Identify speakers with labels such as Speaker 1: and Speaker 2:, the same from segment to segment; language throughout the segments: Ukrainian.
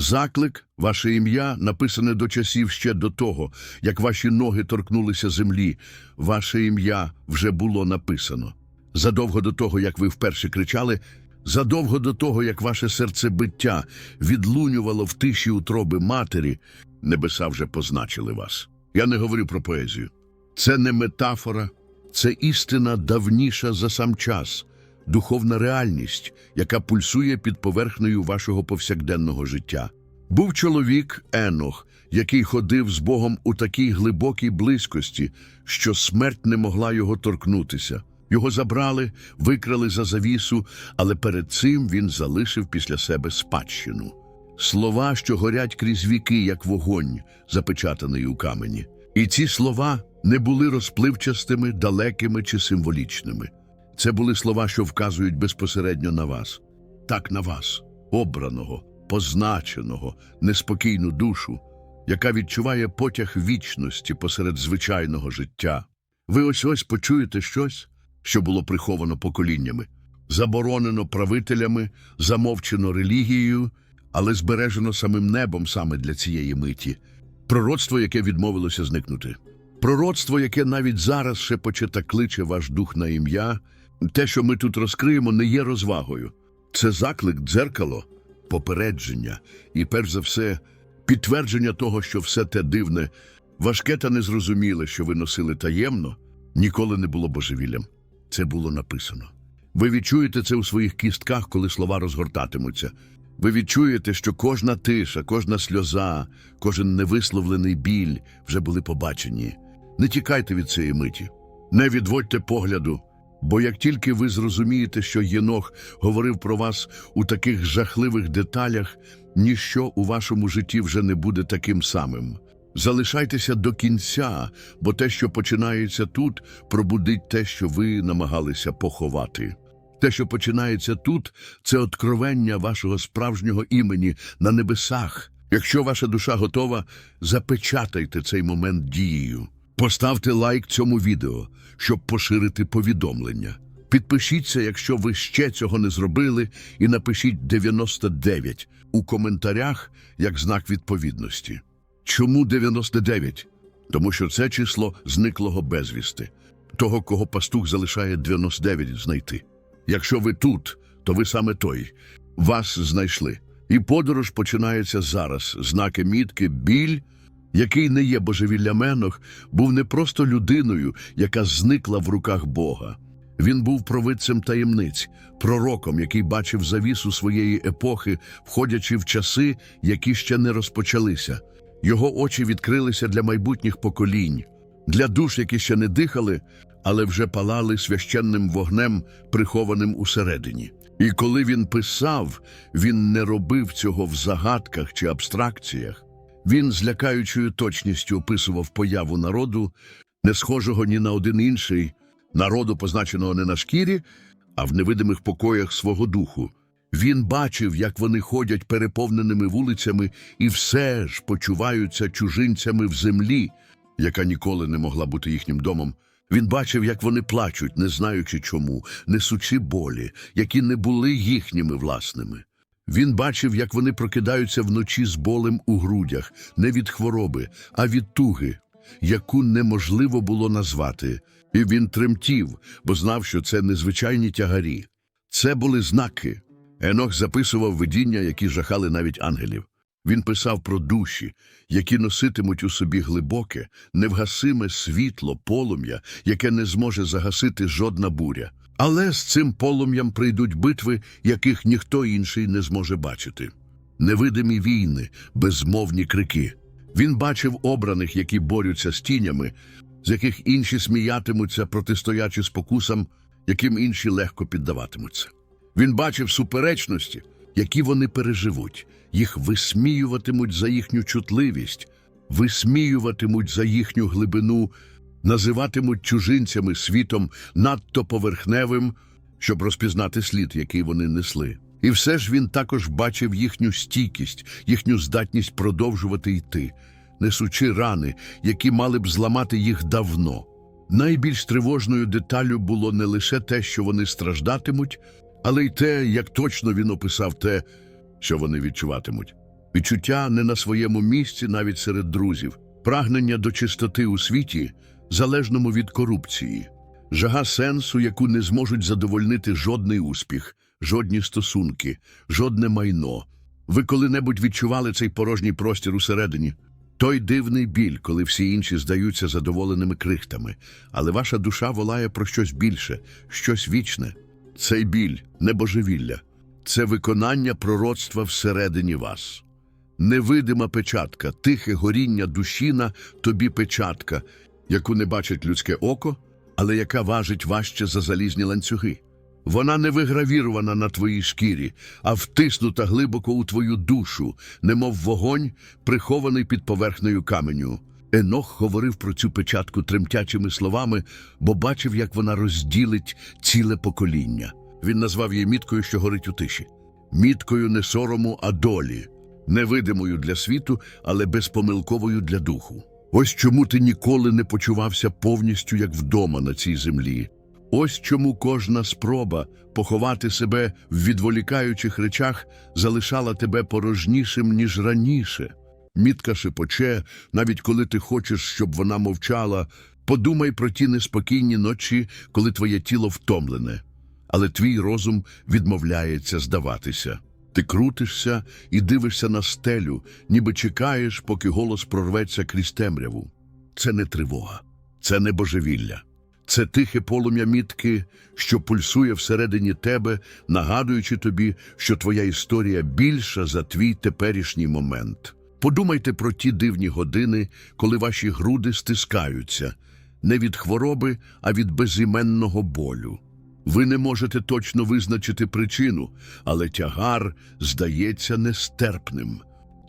Speaker 1: Заклик, ваше ім'я написане до часів ще до того, як ваші ноги торкнулися землі. Ваше ім'я вже було написано. Задовго до того, як ви вперше кричали, задовго до того, як ваше серцебиття відлунювало в тиші утроби матері, небеса вже позначили вас. Я не говорю про поезію. Це не метафора, це істина давніша за сам час, духовна реальність, яка пульсує під поверхнею вашого повсякденного життя. Був чоловік Енох, який ходив з Богом у такій глибокій близькості, що смерть не могла його торкнутися. Його забрали, викрали за завісу, але перед цим він залишив після себе спадщину. Слова, що горять крізь віки, як вогонь, запечатаний у камені. І ці слова не були розпливчастими, далекими чи символічними. Це були слова, що вказують безпосередньо на вас, так на вас, обраного, позначеного, неспокійну душу, яка відчуває потяг вічності посеред звичайного життя. Ви ось ось почуєте щось, що було приховано поколіннями, заборонено правителями, замовчено релігією, але збережено самим небом саме для цієї миті. Пророцтво, яке відмовилося зникнути. Пророцтво, яке навіть зараз шепоче та кличе ваш дух на ім'я, те, що ми тут розкриємо, не є розвагою. Це заклик, дзеркало, попередження і, перш за все, підтвердження того, що все те дивне, важке та незрозуміле, що ви носили таємно, ніколи не було божевіллям. Це було написано. Ви відчуєте це у своїх кістках, коли слова розгортатимуться. Ви відчуєте, що кожна тиша, кожна сльоза, кожен невисловлений біль вже були побачені. Не тікайте від цієї миті, не відводьте погляду, бо як тільки ви зрозумієте, що Єнох говорив про вас у таких жахливих деталях, ніщо у вашому житті вже не буде таким самим. Залишайтеся до кінця, бо те, що починається тут, пробудить те, що ви намагалися поховати. Те, що починається тут, це откровення вашого справжнього імені на небесах. Якщо ваша душа готова, запечатайте цей момент дією. Поставте лайк цьому відео, щоб поширити повідомлення. Підпишіться, якщо ви ще цього не зробили, і напишіть 99 у коментарях як знак відповідності. Чому 99? Тому що це число зниклого безвісти, того, кого пастух залишає 99 знайти. Якщо ви тут, то ви саме той. Вас знайшли. І подорож починається зараз. Знаки мітки, біль, який не є божевіллям Енох, був не просто людиною, яка зникла в руках Бога. Він був провидцем таємниць, пророком, який бачив завісу своєї епохи, входячи в часи, які ще не розпочалися. Його очі відкрилися для майбутніх поколінь, для душ, які ще не дихали, але вже палали священним вогнем, прихованим усередині. І коли він писав, він не робив цього в загадках чи абстракціях. Він з лякаючою точністю описував появу народу, не схожого ні на один інший, народу, позначеного не на шкірі, а в невидимих покоях свого духу. Він бачив, як вони ходять переповненими вулицями і все ж почуваються чужинцями в землі, яка ніколи не могла бути їхнім домом. Він бачив, як вони плачуть, не знаючи чому, несучи болі, які не були їхніми власними. Він бачив, як вони прокидаються вночі з болем у грудях, не від хвороби, а від туги, яку неможливо було назвати. І він тремтів, бо знав, що це незвичайні тягарі. Це були знаки. Енох записував видіння, які жахали навіть ангелів. Він писав про душі, які носитимуть у собі глибоке, невгасиме світло, полум'я, яке не зможе загасити жодна буря. Але з цим полум'ям прийдуть битви, яких ніхто інший не зможе бачити. Невидимі війни, безмовні крики. Він бачив обраних, які борються з тінями, з яких інші сміятимуться, протистоячи спокусам, яким інші легко піддаватимуться. Він бачив суперечності, які вони переживуть, їх висміюватимуть за їхню чутливість, висміюватимуть за їхню глибину, називатимуть чужинцями світом надто поверхневим, щоб розпізнати слід, який вони несли. І все ж він також бачив їхню стійкість, їхню здатність продовжувати йти, несучи рани, які мали б зламати їх давно. Найбільш тривожною деталлю було не лише те, що вони страждатимуть, але й те, як точно він описав те, що вони відчуватимуть. Відчуття не на своєму місці навіть серед друзів, прагнення до чистоти у світі, залежному від корупції, жага сенсу, яку не зможуть задовольнити жодний успіх, жодні стосунки, жодне майно. Ви коли-небудь відчували цей порожній простір усередині? Той дивний біль, коли всі інші здаються задоволеними крихтами, але ваша душа волає про щось більше, щось вічне. Цей біль не божевілля, це виконання пророцтва всередині вас. Невидима печатка, тихе горіння душі на тобі печатка, яку не бачить людське око, але яка важить важче за залізні ланцюги. Вона не вигравірована на твоїй шкірі, а втиснута глибоко у твою душу, немов вогонь, прихований під поверхнею каменю. Енох говорив про цю печатку тремтячими словами, бо бачив, як вона розділить ціле покоління. Він назвав її міткою, що горить у тиші, міткою не сорому, а долі, невидимою для світу, але безпомилковою для духу. Ось чому ти ніколи не почувався повністю як вдома на цій землі. Ось чому кожна спроба поховати себе в відволікаючих речах залишала тебе порожнішим, ніж раніше. Мітка шепоче, навіть коли ти хочеш, щоб вона мовчала, подумай про ті неспокійні ночі, коли твоє тіло втомлене, але твій розум відмовляється здаватися. Ти крутишся і дивишся на стелю, ніби чекаєш, поки голос прорветься крізь темряву. Це не тривога, це не божевілля. Це тихе полум'я мітки, що пульсує всередині тебе, нагадуючи тобі, що твоя історія більша за твій теперішній момент. Подумайте про ті дивні години, коли ваші груди стискаються, не від хвороби, а від безіменного болю. Ви не можете точно визначити причину, але тягар здається нестерпним.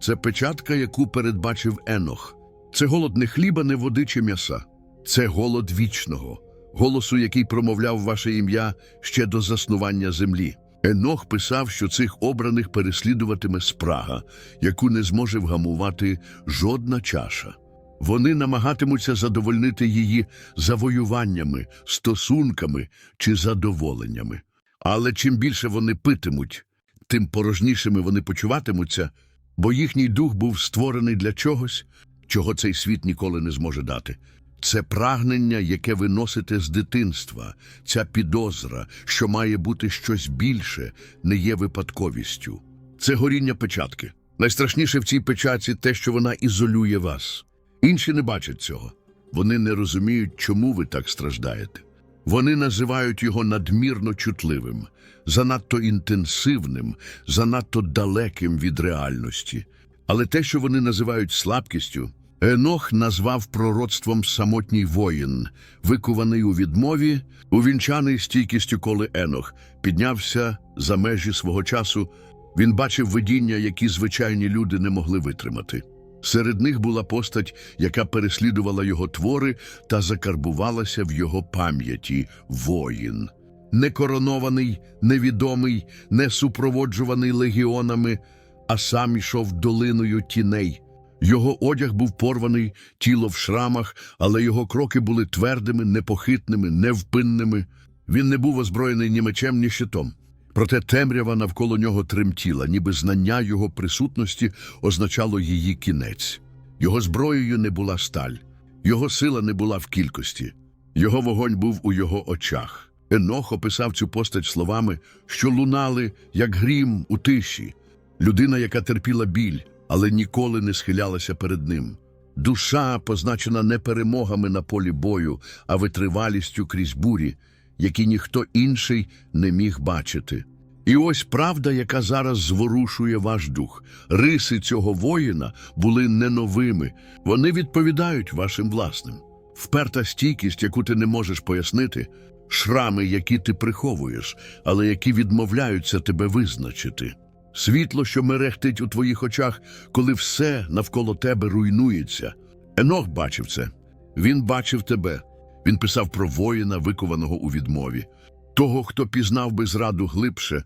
Speaker 1: Це печатка, яку передбачив Енох. Це голод не хліба, не води чи м'яса. Це голод вічного, голосу, який промовляв ваше ім'я ще до заснування землі. Енох писав, що цих обраних переслідуватиме спрага, яку не зможе вгамувати жодна чаша. Вони намагатимуться задовольнити її завоюваннями, стосунками чи задоволеннями. Але чим більше вони питимуть, тим порожнішими вони почуватимуться, бо їхній дух був створений для чогось, чого цей світ ніколи не зможе дати. Це прагнення, яке ви носите з дитинства, ця підозра, що має бути щось більше, не є випадковістю. Це горіння печатки. Найстрашніше в цій печатці те, що вона ізолює вас. Інші не бачать цього. Вони не розуміють, чому ви так страждаєте. Вони називають його надмірно чутливим, занадто інтенсивним, занадто далеким від реальності. Але те, що вони називають слабкістю, Енох назвав пророцтвом самотній воїн, викуваний у відмові, увінчаний стійкістю, коли Енох піднявся за межі свого часу. Він бачив видіння, які звичайні люди не могли витримати. Серед них була постать, яка переслідувала його твори та закарбувалася в його пам'яті воїн. Некоронований, невідомий, не супроводжуваний легіонами, а сам ішов долиною тіней. Його одяг був порваний, тіло в шрамах, але його кроки були твердими, непохитними, невпинними. Він не був озброєний ні мечем, ні щитом. Проте темрява навколо нього тремтіла, ніби знання його присутності означало її кінець. Його зброєю не була сталь, його сила не була в кількості, його вогонь був у його очах. Енох описав цю постать словами, що лунали, як грім у тиші, людина, яка терпіла біль, але ніколи не схилялася перед ним. Душа, позначена не перемогами на полі бою, а витривалістю крізь бурі, які ніхто інший не міг бачити. І ось правда, яка зараз зворушує ваш дух. Риси цього воїна були не новими, вони відповідають вашим власним. Вперта стійкість, яку ти не можеш пояснити, шрами, які ти приховуєш, але які відмовляються тебе визначити. Світло, що мерехтить у твоїх очах, коли все навколо тебе руйнується. Енох бачив це. Він бачив тебе. Він писав про воїна, викованого у відмові, того, хто пізнав би зраду глибше,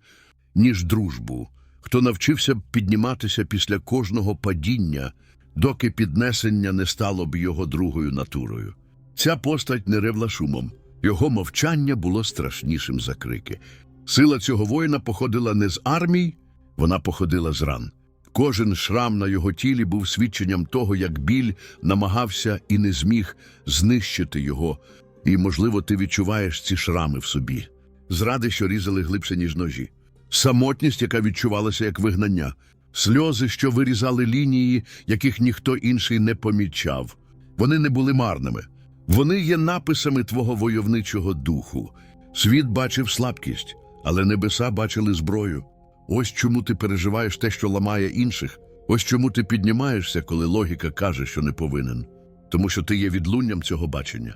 Speaker 1: ніж дружбу, хто навчився б підніматися після кожного падіння, доки піднесення не стало б його другою натурою. Ця постать не ревла шумом. Його мовчання було страшнішим за крики. Сила цього воїна походила не з армій, вона походила з ран. Кожен шрам на його тілі був свідченням того, як біль намагався і не зміг знищити його. І, можливо, ти відчуваєш ці шрами в собі. Зради, що різали глибше, ніж ножі. Самотність, яка відчувалася як вигнання. Сльози, що вирізали лінії, яких ніхто інший не помічав. Вони не були марними. Вони є написами твого войовничого духу. Світ бачив слабкість, але небеса бачили зброю. Ось чому ти переживаєш те, що ламає інших. Ось чому ти піднімаєшся, коли логіка каже, що не повинен. Тому що ти є відлунням цього бачення.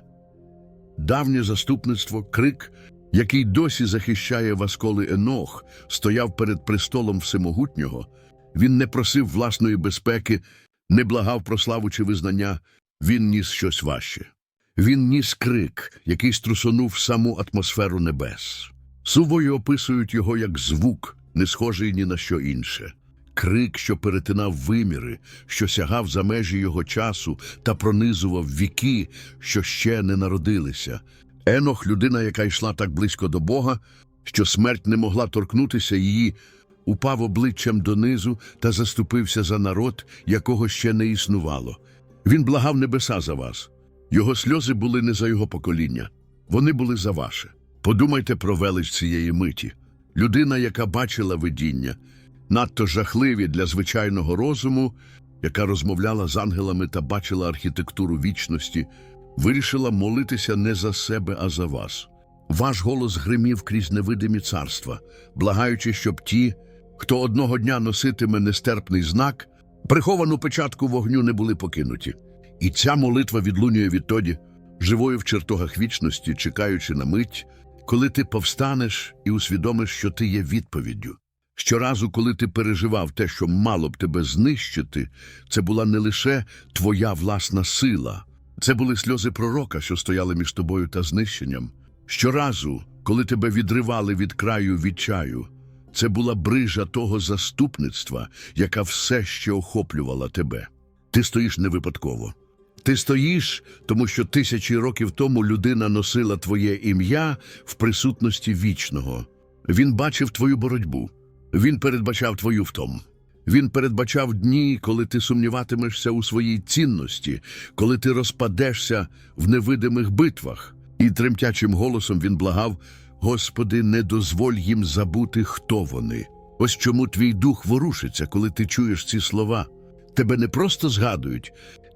Speaker 1: Давнє заступництво, крик, який досі захищає вас, коли Енох стояв перед престолом Всемогутнього. Він не просив власної безпеки, не благав про славу чи визнання. Він ніс щось важче. Він ніс крик, який струсонув саму атмосферу небес. Сувої описують його як звук, не схожий ні на що інше. Крик, що перетинав виміри, що сягав за межі його часу та пронизував віки, що ще не народилися. Енох, людина, яка йшла так близько до Бога, що смерть не могла торкнутися її, упав обличчям донизу та заступився за народ, якого ще не існувало. Він благав небеса за вас. Його сльози були не за його покоління, вони були за ваше. Подумайте про велич цієї миті. Людина, яка бачила видіння, надто жахливі для звичайного розуму, яка розмовляла з ангелами та бачила архітектуру вічності, вирішила молитися не за себе, а за вас. Ваш голос гримів крізь невидимі царства, благаючи, щоб ті, хто одного дня носитиме нестерпний знак, приховану печатку вогню не були покинуті. І ця молитва відлунює відтоді, живою в чертогах вічності, чекаючи на мить, коли ти повстанеш і усвідомиш, що ти є відповіддю. Щоразу, коли ти переживав те, що мало б тебе знищити, це була не лише твоя власна сила, це були сльози пророка, що стояли між тобою та знищенням. Щоразу, коли тебе відривали від краю відчаю, це була брижа того заступництва, яка все ще охоплювала тебе. Ти стоїш не випадково. Ти стоїш, тому що тисячі років тому людина носила твоє ім'я в присутності вічного. Він бачив твою боротьбу, він передбачав твою втому. Він передбачав дні, коли ти сумніватимешся у своїй цінності, коли ти розпадешся в невидимих битвах. І тремтячим голосом він благав: Господи, не дозволь їм забути, хто вони. Ось чому твій дух ворушиться, коли ти чуєш ці слова. Тебе не просто згадують,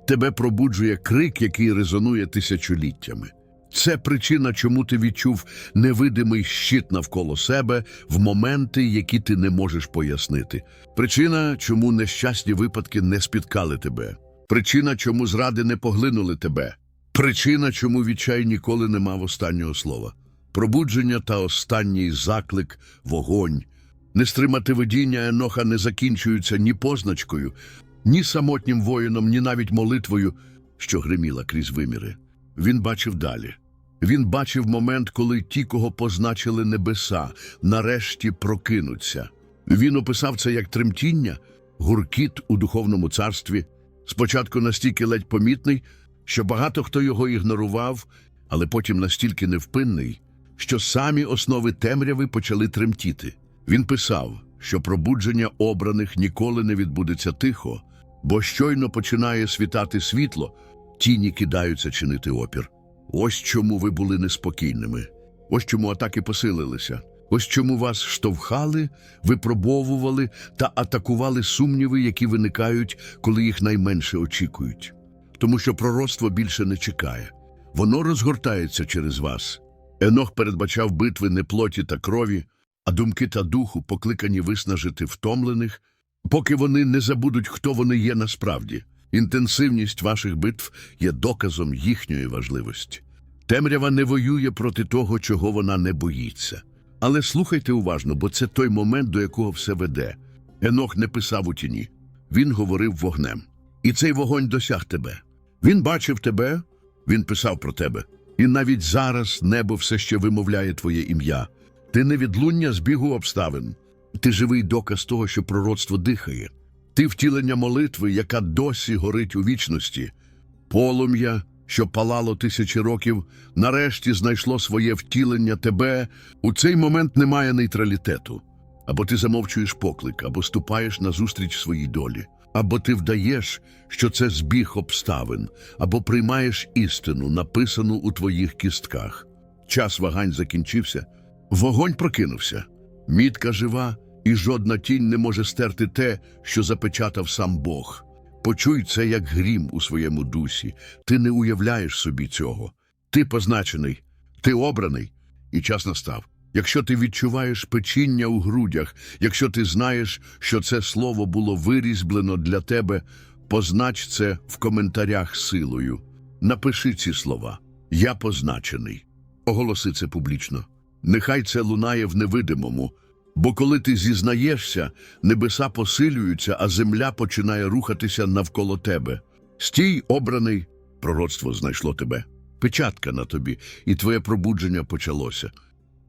Speaker 1: тебе пробуджує крик, який резонує тисячоліттями. Це причина, чому ти відчув невидимий щит навколо себе в моменти, які ти не можеш пояснити. Причина, чому нещасні випадки не спіткали тебе. Причина, чому зради не поглинули тебе. Причина, чому відчай ніколи не мав останнього слова. Пробудження та останній заклик вогонь. Не стримати видіння Еноха не закінчуються ні позначкою, ні самотнім воїном, ні навіть молитвою, що гриміла крізь виміри. Він бачив далі. Він бачив момент, коли ті, кого позначили небеса, нарешті прокинуться. Він описав це як тремтіння, гуркіт у духовному царстві, спочатку настільки ледь помітний, що багато хто його ігнорував, але потім настільки невпинний, що самі основи темряви почали тремтіти. Він писав, що пробудження обраних ніколи не відбудеться тихо, бо щойно починає світати світло, тіні кидаються чинити опір. Ось чому ви були неспокійними, ось чому атаки посилилися, ось чому вас штовхали, випробовували та атакували сумніви, які виникають, коли їх найменше очікують. Тому що пророцтво більше не чекає, воно розгортається через вас. Енох передбачав битви не плоті та крові, а думки та духу покликані виснажити втомлених, поки вони не забудуть, хто вони є насправді. Інтенсивність ваших битв є доказом їхньої важливості. Темрява не воює проти того, чого вона не боїться. Але слухайте уважно, бо це той момент, до якого все веде. Енох не писав у тіні, він говорив вогнем. І цей вогонь досяг тебе. Він бачив тебе, він писав про тебе. І навіть зараз небо все ще вимовляє твоє ім'я. Ти не відлуння збігу обставин. Ти живий доказ того, що пророцтво дихає. Ти втілення молитви, яка досі горить у вічності. Полум'я, що палало тисячі років, нарешті знайшло своє втілення тебе. У цей момент немає нейтралітету. Або ти замовчуєш поклик, або ступаєш назустріч своїй долі, або ти вдаєш, що це збіг обставин, або приймаєш істину, написану у твоїх кістках. Час вагань закінчився, вогонь прокинувся. Мітка жива, і жодна тінь не може стерти те, що запечатав сам Бог. Почуй це як грім у своєму дусі. Ти не уявляєш собі цього. Ти позначений, ти обраний, і час настав. Якщо ти відчуваєш печіння у грудях, якщо ти знаєш, що це слово було вирізблено для тебе, познач це в коментарях силою. Напиши ці слова. Я позначений. Оголоси це публічно. Нехай це лунає в невидимому, бо коли ти зізнаєшся, небеса посилюються, а земля починає рухатися навколо тебе. Стій, обраний, пророцтво знайшло тебе. Печатка на тобі, і твоє пробудження почалося.